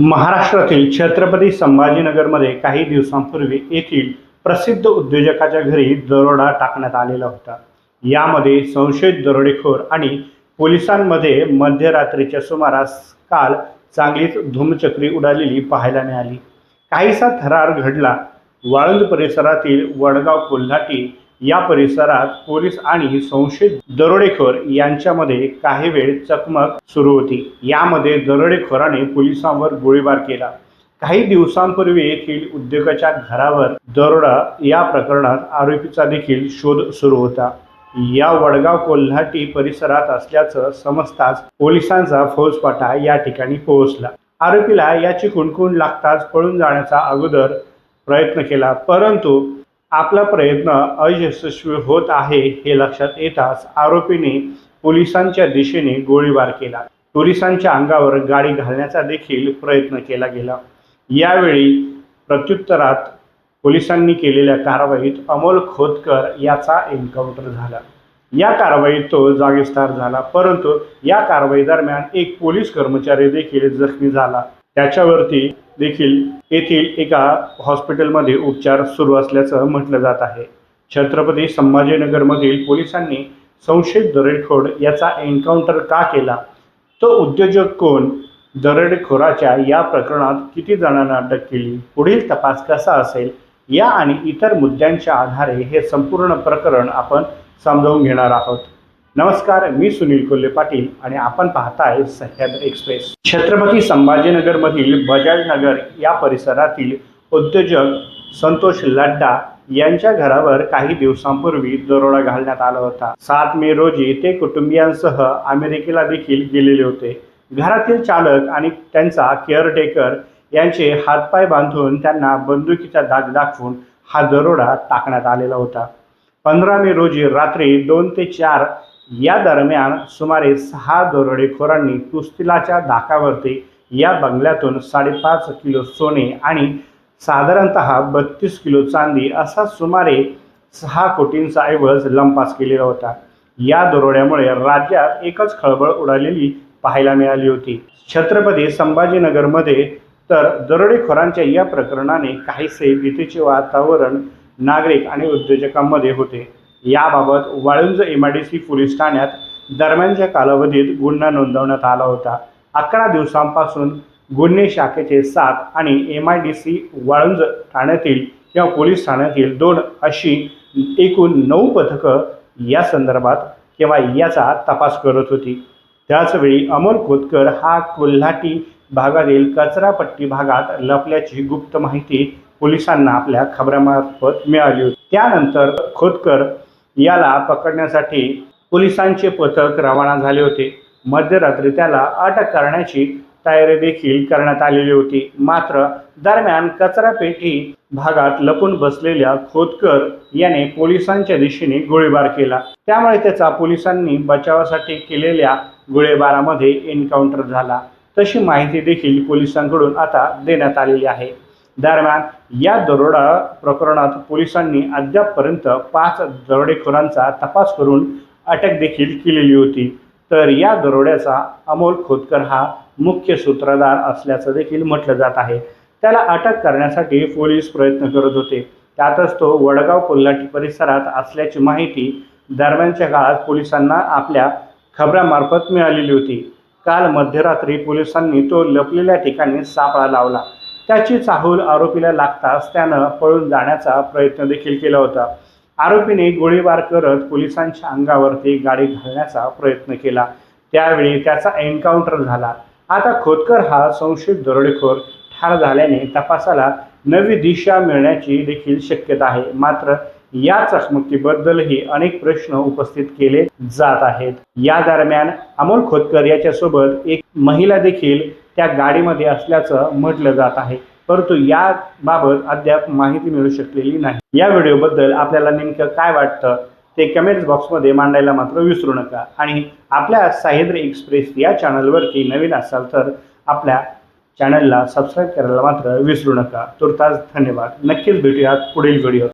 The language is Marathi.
महाराष्ट्रातील छत्रपती संभाजीनगरमध्ये काही दिवसांपूर्वी येथील प्रसिद्ध उद्योजकाच्या घरी दरोडा टाकण्यात आलेला होता. यामध्ये संशयित दरोडेखोर आणि पोलिसांमध्ये मध्यरात्रीच्या सुमारास काल चांगलीच धूमचक्री उडालेली पाहायला मिळाली. काहीसा थरार घडला. वाळंद परिसरातील वडगाव कोल्हाटी या परिसरात पोलीस आणि संशयित दरोडेखोर यांच्यामध्ये काही वेळ चकमक सुरू होती. यामध्ये दरोडेखोराने पोलिसांवर गोळीबार केला. काही दिवसांपूर्वी येथील उद्योगाच्या घरावर दरोडा या प्रकरणात आरोपीचा देखील शोध सुरू होता. या वडगाव कोल्हाटी परिसरात असल्याचं समजताच पोलिसांचा फौजफाटा या ठिकाणी पोहोचला. आरोपीला याची कुणकुण लागताच पळून जाण्याचा अगोदर प्रयत्न केला परंतु आपला प्रयत्न अयशस्वी होत आहे हे लक्षात येताच आरोपीने पोलिसांच्या दिशेने गोळीबार केला. पोलिसांच्या अंगावर गाडी घालण्याचा देखील प्रयत्न केला गेला. यावेळी प्रत्युत्तरात पोलिसांनी केलेल्या कारवाईत अमोल खोतकर याचा एन्काउंटर झाला. या कारवाईत तो जागीच झाला परंतु या कारवाई दरम्यान एक पोलीस कर्मचारी देखील जखमी झाला. त्याच्यावरती देखील येथील एका हॉस्पिटलमध्ये उपचार सुरू असल्याचं म्हटलं जात आहे. छत्रपती संभाजीनगरमधील पोलिसांनी संशयित दरोडेखोर याचा एन्काउंटर का केला? तो उद्योजक कोण? दरोडेखोराच्या या प्रकरणात किती जणांना अटक केली? पुढील तपास कसा असेल? या आणि इतर मुद्द्यांच्या आधारे हे संपूर्ण प्रकरण आपण समजावून घेणार आहोत. नमस्कार मी सुनील कोल्हे पाटील आणि आपण पाहताय सह्याद्री एक्सप्रेस. छत्रपती संभाजीनगरमधील बजाज नगर या परिसरातील उद्योजक संतोष लड्डा यांच्या घरावर काही दिवसांपूर्वी दरोडा घालण्यात आला होता. सात मे रोजी ते कुटुंबियांसह अमेरिकेला देखील गेलेले होते. घरातील चालक आणि त्यांचा केअरटेकर यांचे हातपाय बांधून त्यांना बंदुकीचा दाग दाखवून हा दरोडा टाकण्यात आलेला होता. पंधरा मे रोजी रात्री दोन ते चार या दरम्यान सुमारे सहा दरोडेखोरांनी कुस्तिलाच्या धाकावरती या बंगल्यातून साडेपाच किलो सोने आणि साधारणतः बत्तीस किलो चांदी असा सुमारे सहा कोटींचा ऐवज लंपास केलेला होता. या दरोड्यामुळे राज्यात एकच खळबळ उडालेली पाहायला मिळाली होती. छत्रपती संभाजीनगरमध्ये तर दरोडेखोरांच्या या प्रकरणाने काहीसे भीतीचे वातावरण नागरिक आणि उद्योजकांमध्ये होते. याबाबत Waluj M I D C police ठाण्यात दरम्यानच्या कालावधीत गुन्हा नोंदवण्यात आला होता. अकरा दिवसांपासून गुन्हे शाखेचे सात आणि M I D C Waluj ठाण्यातील किंवा पोलीस ठाण्यातील दोन अशी एकूण नऊ पथकं या संदर्भात किंवा याचा तपास करत होती. त्याचवेळी अमोल खोतकर हा कोल्हाटी भागातील कचरापट्टी भागात लपल्याची गुप्त माहिती पोलिसांना आपल्या खबरामार्फत मिळाली होती. त्यानंतर खोतकर याला पकडण्यासाठी पोलिसांचे पथक रवाना झाले होते. मध्यरात्री त्याला अटक करण्याची तयारी देखील करण्यात आलेली होती. मात्र दरम्यान कचरापेटी भागात लपून बसलेल्या खोतकर याने पोलिसांच्या दिशेने गोळीबार केला. त्यामुळे त्याचा पोलिसांनी बचावासाठी केलेल्या गोळीबारामध्ये एन्काउंटर झाला. तशी माहिती देखील पोलिसांकडून आता देण्यात आलेली आहे. दरम्यान या दरोडा प्रकरणात पोलिसांनी अद्यापपर्यंत पाच दरोडेखोरांचा तपास करून अटक देखील केलेली होती. तर या दरोड्याचा अमोल खोतकर हा मुख्य सूत्रधार असल्याचं देखील म्हटलं जात आहे. त्याला अटक करण्यासाठी पोलीस प्रयत्न करत होते. त्यातच तो वडगाव कोल्हाटी परिसरात असल्याची माहिती दरम्यानच्या काळात पोलिसांना आपल्या खबरामार्फत मिळालेली होती. काल मध्यरात्री पोलिसांनी तो लपलेल्या ठिकाणी सापळा लावला. त्याची चाहूल आरोपीला लागताच त्यानं पळून जाण्याचा प्रयत्न देखील केला होता. आरोपीने गोळीबार करत पोलिसांच्या अंगावरती गाडी घालण्याचा प्रयत्न केला. त्यावेळी त्याचा एन्काउंटर झाला. आता खोतकर हा संशयित दरोडेखोर. ठार झाल्याने तपासाला नवी दिशा मिळण्याची देखील शक्यता आहे. मात्र या चकमकीबद्दलही अनेक प्रश्न उपस्थित केले जात आहेत. या दरम्यान अमोल खोतकर याच्यासोबत एक महिला देखील त्या गाडीमध्ये असल्याचं म्हटलं जात आहे. परंतु याबाबत अद्याप माहिती मिळू शकलेली नाही. या व्हिडिओबद्दल आपल्याला नेमकं काय वाटतं? ते कमेंट्स बॉक्समध्ये मांडायला मात्र विसरू नका. आणि आपल्या साहेद्री एक्सप्रेस या चॅनलवरती नवीन असाल तर आपल्या चॅनलला सबस्क्राईब करायला मात्र विसरू नका. तुर्तास धन्यवाद. नक्कीच भेटूयात पुढील व्हिडिओ